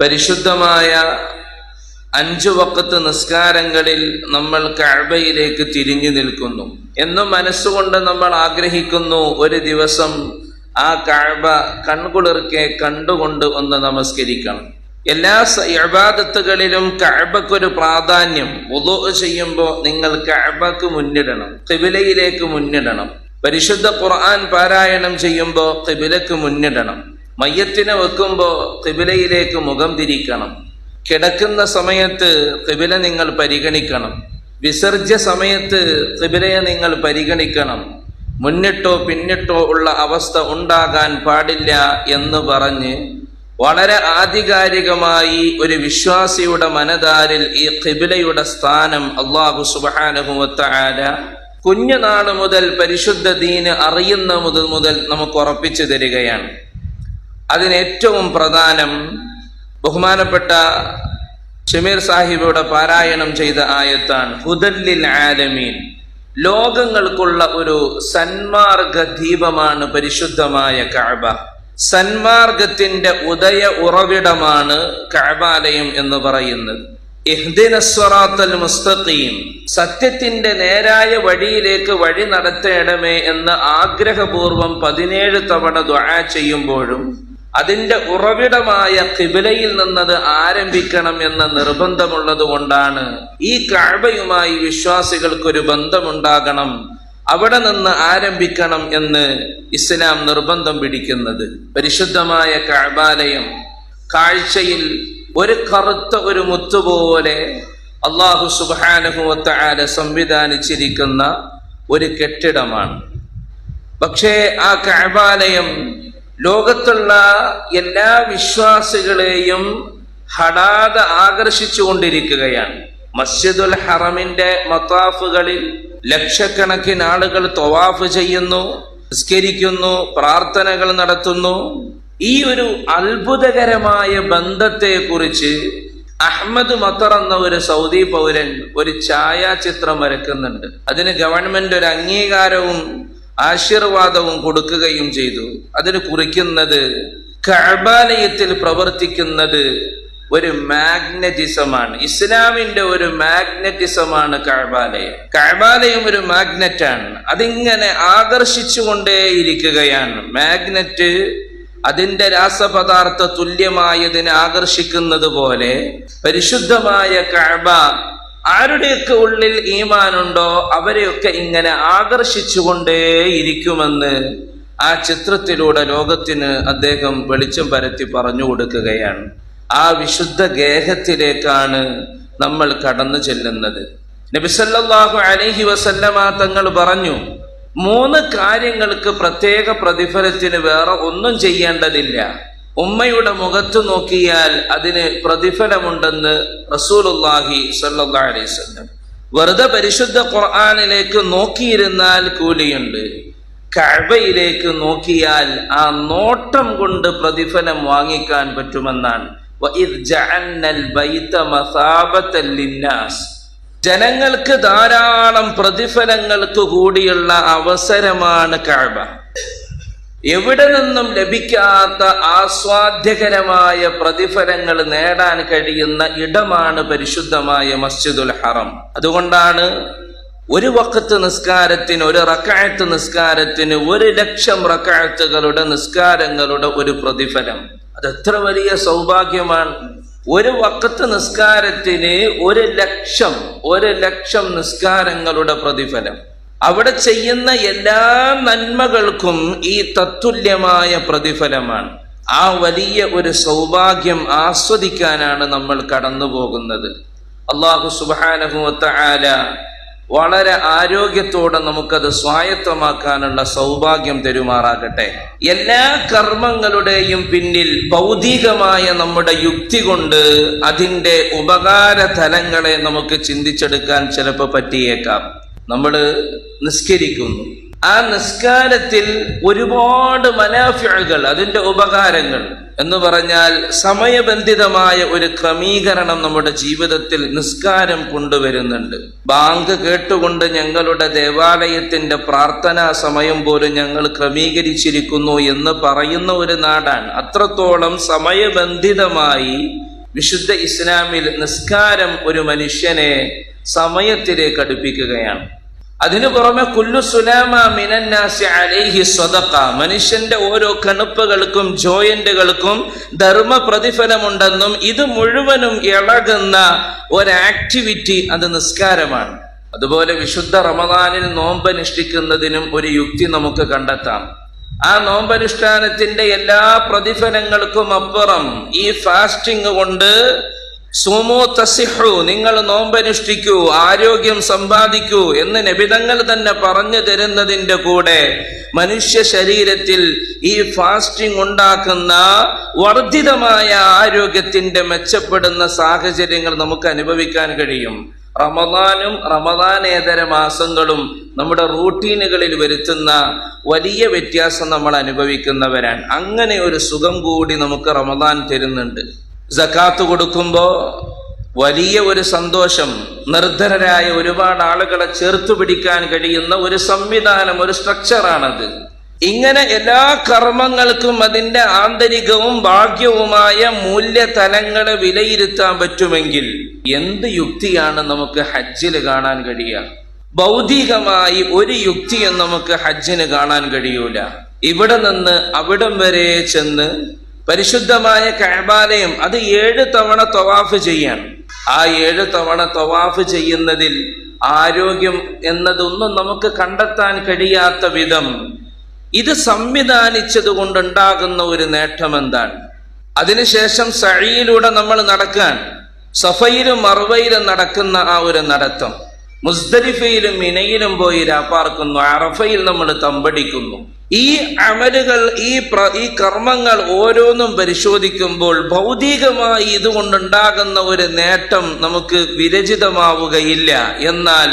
പരിശുദ്ധമായ അഞ്ചു വക്കത്ത് നിസ്കാരങ്ങളിൽ നമ്മൾ കഅബയിലേക്ക് തിരിഞ്ഞു നിൽക്കുന്നു. എന്നും മനസ്സുകൊണ്ട് നമ്മൾ ആഗ്രഹിക്കുന്നു ഒരു ദിവസം ആ കഅബ കൺകുളിർക്കെ കണ്ടുകൊണ്ട് ഒന്ന് നമസ്കരിക്കണം. എല്ലാ ഇബാദത്തുകളിലും കഴബക്കൊരു പ്രാധാന്യം വുളു ചെയ്യുമ്പോൾ നിങ്ങൾ കഅബക്ക് മുന്നിടണം കിബിലയിലേക്ക് മുന്നിടണം. പരിശുദ്ധ ഖുർആൻ പാരായണം ചെയ്യുമ്പോൾ കിബിലക്ക് മുന്നിടണം. മയ്യത്തിനെ വെക്കുമ്പോൾ ഖിബിലയിലേക്ക് മുഖം തിരിക്കണം. കിടക്കുന്ന സമയത്ത് കിബില നിങ്ങൾ പരിഗണിക്കണം. വിസർജ്യ സമയത്ത് കിബിലയെ നിങ്ങൾ പരിഗണിക്കണം. മുന്നിട്ടോ പിന്നിട്ടോ ഉള്ള അവസ്ഥ ഉണ്ടാകാൻ പാടില്ല എന്ന് പറഞ്ഞ് വളരെ ആധികാരികമായി ഒരു വിശ്വാസിയുടെ മനതാരിൽ ഈ കിബിലയുടെ സ്ഥാനം അള്ളാഹു സുബാനുഭവത്താല കുഞ്ഞുനാൾ മുതൽ പരിശുദ്ധ ദീന് അറിയുന്ന മുതൽ മുതൽ നമുക്ക് ഉറപ്പിച്ചു തരികയാണ്. അതിന് ഏറ്റവും പ്രധാനം ബഹുമാനപ്പെട്ട ഷമീർ സാഹിബിയുടെ പാരായണം ചെയ്ത ആയത്താണ് ഹുദല്ലിൽ ആലമീൻ. ലോകങ്ങൾക്കുള്ള ഒരു സന്മാർഗ ദീപമാണ് പരിശുദ്ധമായ കഅബ. സന്മാർഗത്തിന്റെ ഉദയ ഉറവിടമാണ് കഅബാലയം എന്ന് പറയുന്നത്. ഇഹ്ദിനസ്വറാത്തൽ മുസ്തഖീം. സത്യത്തിന്റെ നേരായ വഴിയിലേക്ക് വഴി നടത്തേണമേ എന്ന് ആഗ്രഹപൂർവം പതിനേഴ് തവണ ദ്വാ ചെയ്യുമ്പോഴും അതിന്റെ ഉറവിടമായ കിബിലയിൽ നിന്നത് ആരംഭിക്കണം എന്ന നിർബന്ധമുള്ളത് കൊണ്ടാണ് ഈ കാഴ്വയുമായി വിശ്വാസികൾക്കൊരു ബന്ധമുണ്ടാകണം അവിടെ നിന്ന് ആരംഭിക്കണം എന്ന് ഇസ്ലാം നിർബന്ധം പിടിക്കുന്നത്. പരിശുദ്ധമായ കാഴ്ബാലയം കാഴ്ചയിൽ ഒരു കറുത്ത ഒരു മുത്തുപോലെ അള്ളാഹു സുബാനുഭവത്താല സംവിധാനിച്ചിരിക്കുന്ന ഒരു കെട്ടിടമാണ്. പക്ഷേ ആ കാഴ്ബാലയം ലോകത്തുള്ള എല്ലാ വിശ്വാസികളെയും ഹടാതെ ആകർഷിച്ചു കൊണ്ടിരിക്കുകയാണ് മസ്ജിദുൽ ഹറമിന്റെ മത്താഫുകളിൽ ലക്ഷക്കണക്കിന് ആളുകൾ തൊവാഫ് ചെയ്യുന്നു നിസ്കരിക്കുന്നു പ്രാർത്ഥനകൾ നടത്തുന്നു. ഈ ഒരു അത്ഭുതകരമായ ബന്ധത്തെക്കുറിച്ച് അഹമ്മദ് മത്തർ എന്ന ഒരു സൗദി പൗരൻ ഒരു ഛായാചിത്രം വരക്കുന്നുണ്ട്. അതിന് ഗവൺമെന്റ് ഒരു അംഗീകാരവും ആശീർവാദവും കൊടുക്കുകയും ചെയ്തു. അതിന് കുറിക്കുന്നത് കഅബാലയത്തിൽ പ്രവർത്തിക്കുന്നത് ഒരു മാഗ്നറ്റിസമാണ്. ഇസ്ലാമിന്റെ ഒരു മാഗ്നറ്റിസമാണ് കഅബാലയം. കഅബാലയം ഒരു മാഗ്നറ്റാണ്. അതിങ്ങനെ ആകർഷിച്ചുകൊണ്ടേയിരിക്കുകയാണ്. മാഗ്നറ്റ് അതിന്റെ രാസപദാർത്ഥ തുല്യമായതിനെ ആകർഷിക്കുന്നത് പോലെ പരിശുദ്ധമായ കഅബ ആരുടെയൊക്കെ ഉള്ളിൽ ഈമാനുണ്ടോ അവരെയൊക്കെ ഇങ്ങനെ ആകർഷിച്ചുകൊണ്ടേയിരിക്കുമെന്ന് ആ ചിത്രത്തിലൂടെ ലോകത്തിന് അദ്ദേഹം വെളിച്ചം പരത്തി പറഞ്ഞു കൊടുക്കുകയാണ്. ആ വിശുദ്ധ ഗേഹത്തിലേക്കാണ് നമ്മൾ കടന്നു ചെല്ലുന്നത്. നബിസല്ലാഹു അലഹി വസല്ലമ തങ്ങൾ പറഞ്ഞു മൂന്ന് കാര്യങ്ങൾക്ക് പ്രത്യേക പ്രതിഫലത്തിന് വേറെ ഒന്നും ചെയ്യേണ്ടതില്ല. ഉമ്മയുടെ മുഖത്ത് നോക്കിയാൽ അതിന് പ്രതിഫലമുണ്ടെന്ന് റസൂലുല്ലാഹി സല്ലാ വെറുതെ പരിശുദ്ധ ഖുർആാനിലേക്ക് നോക്കിയിരുന്നാൽ കൂലിയുണ്ട്. കഴവയിലേക്ക് നോക്കിയാൽ ആ നോട്ടം കൊണ്ട് പ്രതിഫലം വാങ്ങിക്കാൻ പറ്റുമെന്നാണ്. ജനങ്ങൾക്ക് ധാരാളം പ്രതിഫലങ്ങൾക്ക് കൂടിയുള്ള അവസരമാണ് കഴബ എവിടെ നിന്നും ലഭിക്കാത്ത ആസ്വാദ്യകരമായ പ്രതിഫലങ്ങൾ നേടാൻ കഴിയുന്ന ഇടമാണ് പരിശുദ്ധമായ മസ്ജിദുൽ ഹറം. അതുകൊണ്ടാണ് ഒരു വക്കത്ത് നിസ്കാരത്തിന് ഒരു റക്കായത്ത് നിസ്കാരത്തിന് ഒരു ലക്ഷം റക്കായത്തുകളുടെ നിസ്കാരങ്ങളുടെ ഒരു പ്രതിഫലം. അതെത്ര വലിയ സൗഭാഗ്യമാണ്. ഒരു വക്കത്ത് നിസ്കാരത്തിന് ഒരു ലക്ഷം ഒരു ലക്ഷം നിസ്കാരങ്ങളുടെ പ്രതിഫലം. അവിടെ ചെയ്യുന്ന എല്ലാ നന്മകൾക്കും ഈ തത്തുല്യമായ പ്രതിഫലമാണ്. ആ വലിയ ഒരു സൗഭാഗ്യം ആസ്വദിക്കാനാണ് നമ്മൾ കടന്നു പോകുന്നത് അള്ളാഹു സുബാനഹുല വളരെ ആരോഗ്യത്തോടെ നമുക്കത് സ്വായത്തമാക്കാനുള്ള സൗഭാഗ്യം തരുമാറാകട്ടെ. എല്ലാ കർമ്മങ്ങളുടെയും പിന്നിൽ ഭൗതികമായ നമ്മുടെ യുക്തി കൊണ്ട് അതിന്റെ ഉപകാര തലങ്ങളെ നമുക്ക് ചിന്തിച്ചെടുക്കാൻ ചിലപ്പോൾ പറ്റിയേക്കാം. നമ്മൾ നിസ്കരിക്കുന്നു. ആ നിസ്കാരത്തിൽ ഒരുപാട് മനാഫികൾ അതിന്റെ ഉപകാരങ്ങൾ എന്ന് പറഞ്ഞാൽ സമയബന്ധിതമായ ഒരു ക്രമീകരണം നമ്മുടെ ജീവിതത്തിൽ നിസ്കാരം കൊണ്ടുവരുന്നുണ്ട്. ബാങ്ക് കേട്ടുകൊണ്ട് ഞങ്ങളുടെ ദേവാലയത്തിന്റെ പ്രാർത്ഥനാ സമയം പോലും ഞങ്ങൾ ക്രമീകരിച്ചിരിക്കുന്നു എന്ന് പറയുന്ന ഒരു നാടാണ്. അത്രത്തോളം സമയബന്ധിതമായി വിശുദ്ധ ഇസ്ലാമിൽ നിസ്കാരം ഒരു മനുഷ്യനെ സമയത്തിലേക്ക് അടുപ്പിക്കുകയാണ്. അതിനു പുറമെ കുല്ലു സുലാമ മിനന്നാസി അലൈഹി സ്വതക്ക മനുഷ്യന്റെ ഓരോ കണുപ്പുകൾക്കും ജോയിന്റുകൾക്കും ധർമ്മ പ്രതിഫലമുണ്ടെന്നും ഇത് മുഴുവനും ഇളകുന്ന ഒരു ആക്ടിവിറ്റി അത് നിസ്കാരമാണ്. അതുപോലെ വിശുദ്ധ റമദാനിൽ നോമ്പനുഷ്ഠിക്കുന്നതിനും ഒരു യുക്തി നമുക്ക് കണ്ടെത്താം. ആ നോമ്പനുഷ്ഠാനത്തിന്റെ എല്ലാ പ്രതിഫലങ്ങൾക്കും അപ്പുറം ഈ ഫാസ്റ്റിംഗ് കൊണ്ട് സുമോ തസിഹു നിങ്ങൾ നോമ്പനുഷ്ഠിക്കൂ ആരോഗ്യം സമ്പാദിക്കൂ എന്ന് നബിതങ്ങൾ തന്നെ പറഞ്ഞു തരുന്നതിന്റെ കൂടെ മനുഷ്യ ശരീരത്തിൽ ഈ ഫാസ്റ്റിംഗ് ഉണ്ടാക്കുന്ന വർദ്ധിതമായ ആരോഗ്യത്തിന്റെ മെച്ചപ്പെടുന്ന സാഹചര്യങ്ങൾ നമുക്ക് അനുഭവിക്കാൻ കഴിയും. റമദാനും റമദാനേതര മാസങ്ങളും നമ്മുടെ റൂട്ടീനുകളിൽ വരുത്തുന്ന വലിയ വ്യത്യാസം നമ്മൾ അനുഭവിക്കുന്നവരാണ്. അങ്ങനെ ഒരു സുഖം കൂടി നമുക്ക് റമദാൻ തരുന്നുണ്ട്. ജക്കാത്ത് കൊടുക്കുമ്പോൾ വലിയ ഒരു സന്തോഷം നിർധനരായ ഒരുപാട് ആളുകളെ ചേർത്ത് പിടിക്കാൻ കഴിയുന്ന ഒരു സംവിധാനം ഒരു സ്ട്രക്ചറാണത് ഇങ്ങനെ എല്ലാ കർമ്മങ്ങൾക്കും അതിന്റെ ആന്തരികവും ഭാഗ്യവുമായ മൂല്യതലങ്ങളെ വിലയിരുത്താൻ പറ്റുമെങ്കിൽ എന്ത് യുക്തിയാണ് നമുക്ക് ഹജ്ജിൽ കാണാൻ കഴിയുക? ഭൗതികമായി ഒരു യുക്തിയും നമുക്ക് ഹജ്ജിന് കാണാൻ കഴിയൂല. ഇവിടെ നിന്ന് അവിടം വരെ ചെന്ന് പരിശുദ്ധമായ കഴബാലയം അത് ഏഴ് തവണ തവാഫ് ചെയ്യാണ്. ആ ഏഴ് തവണ തവാഫ് ചെയ്യുന്നതിൽ ആരോഗ്യം എന്നതൊന്നും നമുക്ക് കണ്ടെത്താൻ കഴിയാത്ത വിധം ഇത് സംവിധാനിച്ചത് കൊണ്ടുണ്ടാകുന്ന ഒരു നേട്ടം എന്താണ് അതിനുശേഷം സഴിയിലൂടെ നമ്മൾ നടക്കാൻ സഫയിലും മറുവയിലും നടക്കുന്ന ആ ഒരു നടത്തം. മുസ്ദലിഫയിലും മിനയിലും പോയി രാപ്പാർക്കുന്നു അറഫയിൽ നമ്മൾ തമ്പടിക്കുന്നു. ഈ അമലുകൾ ഈ പ്ര ഈ കർമ്മങ്ങൾ ഓരോന്നും പരിശോധിക്കുമ്പോൾ ഭൗതികമായി ഇതുകൊണ്ടുണ്ടാകുന്ന ഒരു നേട്ടം നമുക്ക് വിരചിതമാവുകയില്ല. എന്നാൽ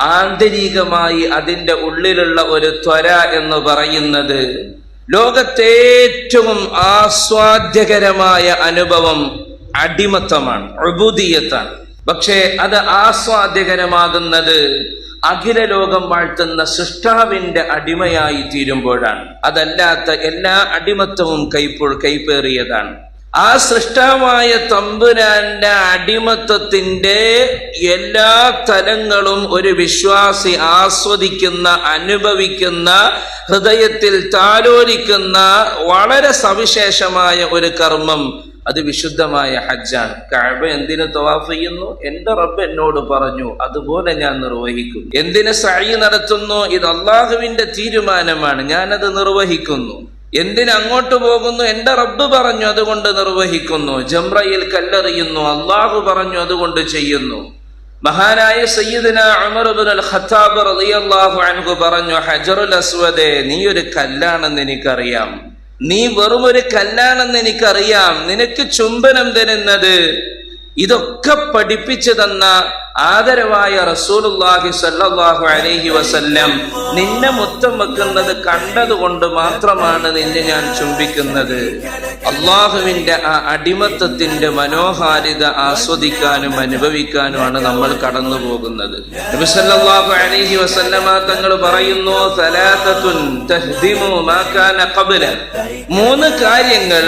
ആന്തരികമായി അതിന്റെ ഉള്ളിലുള്ള ഒരു ത്വര എന്ന് പറയുന്നത് ലോകത്തേറ്റവും ആസ്വാദ്യകരമായ അനുഭവം അടിമത്തമാണ് അബുദീയത്താണ് പക്ഷേ അത് ആസ്വാദ്യകരമാകുന്നത് അഖില ലോകം വാഴ്ത്തുന്ന സൃഷ്ടാവിന്റെ അടിമയായി തീരുമ്പോഴാണ്. അതല്ലാത്ത എല്ലാ അടിമത്വവും കൈപ്പോൾ കൈപ്പേറിയതാണ്. ആ സൃഷ്ടാവായ തമ്പുരാന്റെ അടിമത്വത്തിന്റെ എല്ലാ തലങ്ങളും ഒരു വിശ്വാസി ആസ്വദിക്കുന്ന അനുഭവിക്കുന്ന ഹൃദയത്തിൽ താലോലിക്കുന്ന വളരെ സവിശേഷമായ ഒരു കർമ്മം അത് വിശുദ്ധമായ ഹജ്ജാണ്. കഅബ എന്തിന് തവാഫ് ചെയ്യുന്നു? എന്റെ റബ്ബ് എന്നോട് പറഞ്ഞു അതുപോലെ ഞാൻ നിർവഹിക്കുന്നു എന്തിന് സഴി നടത്തുന്നു? ഇത് അള്ളാഹുവിന്റെ തീരുമാനമാണ്. ഞാനത് നിർവഹിക്കുന്നു. എന്തിന് അങ്ങോട്ട് പോകുന്നു? എന്റെ റബ്ബ് പറഞ്ഞു അതുകൊണ്ട് നിർവഹിക്കുന്നു. ജംറയിൽ കല്ലെറിയുന്നു അള്ളാഹു പറഞ്ഞു അതുകൊണ്ട് ചെയ്യുന്നു. മഹാനായ സയ്യിദിന അൽ ഖത്താബ് റളിയല്ലാഹു അൻഹു പറഞ്ഞു ഹജറുൽ അസ്വദേ നീ ഒരു കല്ലാണെന്ന് എനിക്കറിയാം. നീ വെറും ഒരു കല്ലാണെന്ന് എനിക്കറിയാം. നിനക്ക് ചുംബനം തരുന്നത്. ഇതൊക്കെ പഠിപ്പിച്ചു തന്ന ആദരവായ റസൂലുള്ളാഹി സല്ലല്ലാഹു അലൈഹി വസല്ലം നിന്നെ മുത്തം വെക്കുന്നത് കണ്ടതുകൊണ്ട് മാത്രമാണ് നിന്നെ ഞാൻ ചുംബിക്കുന്നത്. അള്ളാഹുവിന്റെ ആ അടിമത്തത്തിന്റെ മനോഹാരിത ആസ്വദിക്കാനും അനുഭവിക്കാനുമാണ് നമ്മൾ കടന്നു പോകുന്നത്. അലൈഹി വസല്ലമ തങ്ങൾ പറയുന്നു മൂന്ന് കാര്യങ്ങൾ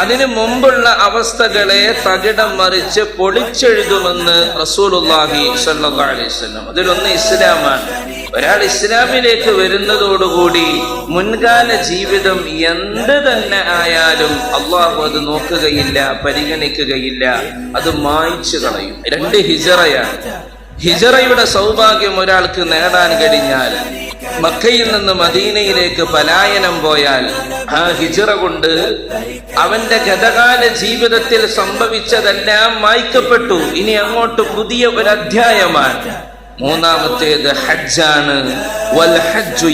അതിനു മുമ്പുള്ള അവസ്ഥകളെ തകിടം മറിച്ച് പൊളിച്ചെഴുതുമെന്ന് അലൈഹി വസല്ലം. അതിലൊന്ന് ഇസ്ലാമാണ്. ഒരാൾ ഇസ്ലാമിലേക്ക് വരുന്നതോടുകൂടി മുൻകാല ജീവിതം എന്ത് തന്നെ ആയാലും അള്ളാഹു അത് നോക്കുകയില്ല പരിഗണിക്കുകയില്ല അത് മായ്ച്ചു കളയും. രണ്ട് ഹിജറയാണ്. ഹിജറയുടെ സൗഭാഗ്യം ഒരാൾക്ക് നേടാൻ കഴിഞ്ഞാൽ മക്കയിൽ നിന്ന് മദീനയിലേക്ക് പലായനം പോയാൽ ആ ഹിജറ കൊണ്ട് അവന്റെ ഗതകാല ജീവിതത്തിൽ സംഭവിച്ചതെല്ലാം മായ്ക്കപ്പെട്ടു. ഇനി അങ്ങോട്ട് പുതിയ ഒരു അധ്യായമാണ് മൂന്നാമത്തേത് ഹജ്ജാണ്. വൽ ഹജ്ജു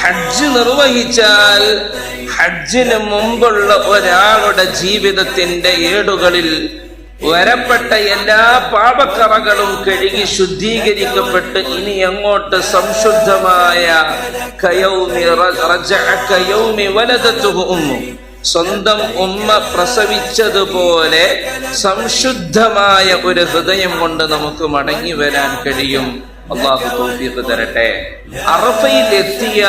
ഹജ്ജ് നിർവഹിച്ചാൽ ഹജ്ജിന് മുമ്പുള്ള ഒരാളുടെ ജീവിതത്തിന്റെ ഏടുകളിൽ വരപ്പെട്ട എല്ലാ പാപക്കറകളും കഴുകി ശുദ്ധീകരിക്കപ്പെട്ട് ഇനി അങ്ങോട്ട് സംശുദ്ധമായ. സ്വന്തം ഉമ്മ പ്രസവിച്ചതുപോലെ സംശുദ്ധമായ ഒരു ഹൃദയം കൊണ്ട് നമുക്ക് മടങ്ങി വരാൻ കഴിയും. അള്ളാഹു തൗഫീഖ് തരട്ടെ. അറഫയിൽ എത്തിയ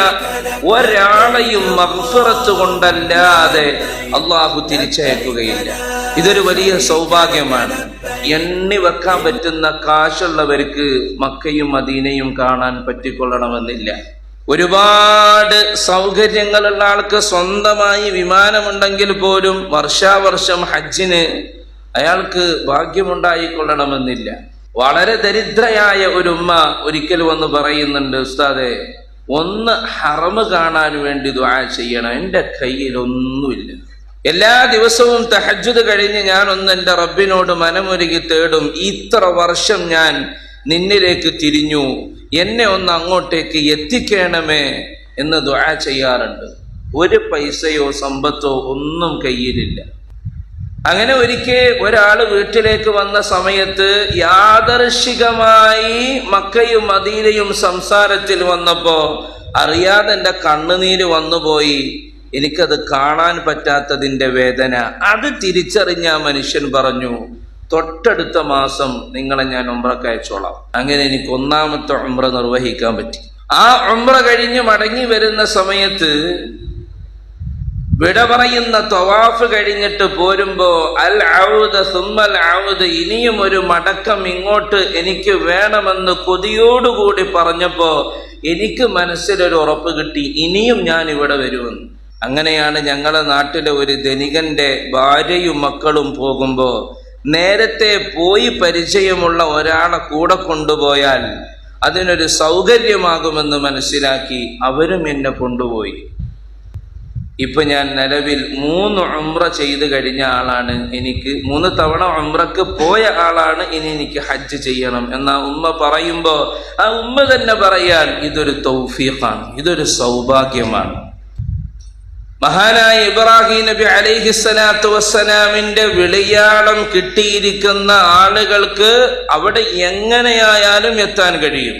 ഒരാളെയും മഗ്ഫിറത്ത് കൊണ്ടല്ലാതെ അള്ളാഹു തിരിച്ചയക്കുകയില്ല. ഇതൊരു വലിയ സൗഭാഗ്യമാണ്. എണ്ണി വെക്കാൻ പറ്റുന്ന കാശുള്ളവർക്ക് മക്കയും മദീനയും കാണാൻ പറ്റിക്കൊള്ളണമെന്നില്ല. ഒരുപാട് സൗകര്യങ്ങളുള്ള ആൾക്ക് സ്വന്തമായി വിമാനമുണ്ടെങ്കിൽ പോലും വർഷാവർഷം ഹജ്ജിന് അയാൾക്ക് ഭാഗ്യമുണ്ടായിക്കൊള്ളണമെന്നില്ല. വളരെ ദരിദ്രയായ ഒരു ഉമ്മ ഒരിക്കൽ വന്ന് പറയുന്നുണ്ട് ഉസ്താദെ ഒന്ന് ഹറമ് കാണാൻ വേണ്ടി ദ്വാ ചെയ്യണം. എന്റെ കയ്യിൽ ഒന്നുമില്ല. എല്ലാ ദിവസവും തഹജ്ജുദ് കഴിഞ്ഞ് ഞാൻ ഒന്ന് എന്റെ റബ്ബിനോട് മനമൊരുകി തേടും. ഇത്ര വർഷം ഞാൻ നിന്നിലേക്ക് തിരിഞ്ഞു. എന്നെ ഒന്ന് അങ്ങോട്ടേക്ക് എത്തിക്കണമേ എന്ന് ദുആ ചെയ്യാറുണ്ട്. ഒരു പൈസയോ സമ്പത്തോ ഒന്നും കയ്യിലില്ല. അങ്ങനെ ഒരിക്കൽ ഒരാൾ വീട്ടിലേക്ക് വന്ന സമയത്ത് യാദർശികമായി മക്കയും മദീനയും സംസാരത്തിൽ വന്നപ്പോ അറിയാതെ എന്റെ കണ്ണുനീര് വന്നുപോയി. എനിക്കത് കാണാൻ പറ്റാത്തതിന്റെ വേദന. അത് തിരിച്ചറിഞ്ഞ മനുഷ്യൻ പറഞ്ഞു തൊട്ടടുത്ത മാസം നിങ്ങളെ ഞാൻ ഉമ്രക്ക് അയച്ചോളാം. അങ്ങനെ എനിക്ക് ഒന്നാമത്തെ ഉമ്ര നിർവഹിക്കാൻ പറ്റി. ആ ഉമ്ര കഴിഞ്ഞ് മടങ്ങി വരുന്ന സമയത്ത് വിട പറയുന്ന തവാഫ് കഴിഞ്ഞിട്ട് പോരുമ്പോ അൽ ഔദ സുമ്മൽ ഔദ് ഇനിയും ഒരു മടക്കം ഇങ്ങോട്ട് എനിക്ക് വേണമെന്ന് കൊതിയോടുകൂടി പറഞ്ഞപ്പോ എനിക്ക് മനസ്സിലൊരു ഉറപ്പ് കിട്ടി ഇനിയും ഞാൻ ഇവിടെ വരുമെന്ന്. അങ്ങനെയാണ് ഞങ്ങളെ നാട്ടിലെ ഒരു ധനികന്റെ ഭാര്യയും മക്കളും പോകുമ്പോൾ നേരത്തെ പോയി പരിചയമുള്ള ഒരാളെ കൂടെ കൊണ്ടുപോയാൽ അതിനൊരു സൗകര്യമാകുമെന്ന് മനസ്സിലാക്കി അവരും എന്നെ കൊണ്ടുപോയി. ഇപ്പൊ ഞാൻ നിലവിൽ മൂന്ന് ഉംറ ചെയ്ത് കഴിഞ്ഞ ആളാണ് എനിക്ക് മൂന്ന് തവണ ഉമ്രക്ക് പോയ ആളാണ് ഇനി എനിക്ക് ഹജ്ജ് ചെയ്യണം. എന്ന ഉമ്മ പറയുമ്പോൾ ആ ഉമ്മ തന്നെ പറയാൻ ഇതൊരു തൗഫീഖാണ് ഇതൊരു സൗഭാഗ്യമാണ്. മഹാനായ ഇബ്രാഹിം നബി അലൈഹിസ്സലാത്തു വസ്സലാമിന്റെ വിളിയാളം കിട്ടിയിരിക്കുന്ന ആളുകൾക്ക് അവിടെ എങ്ങനെയായാലും എത്താൻ കഴിയും.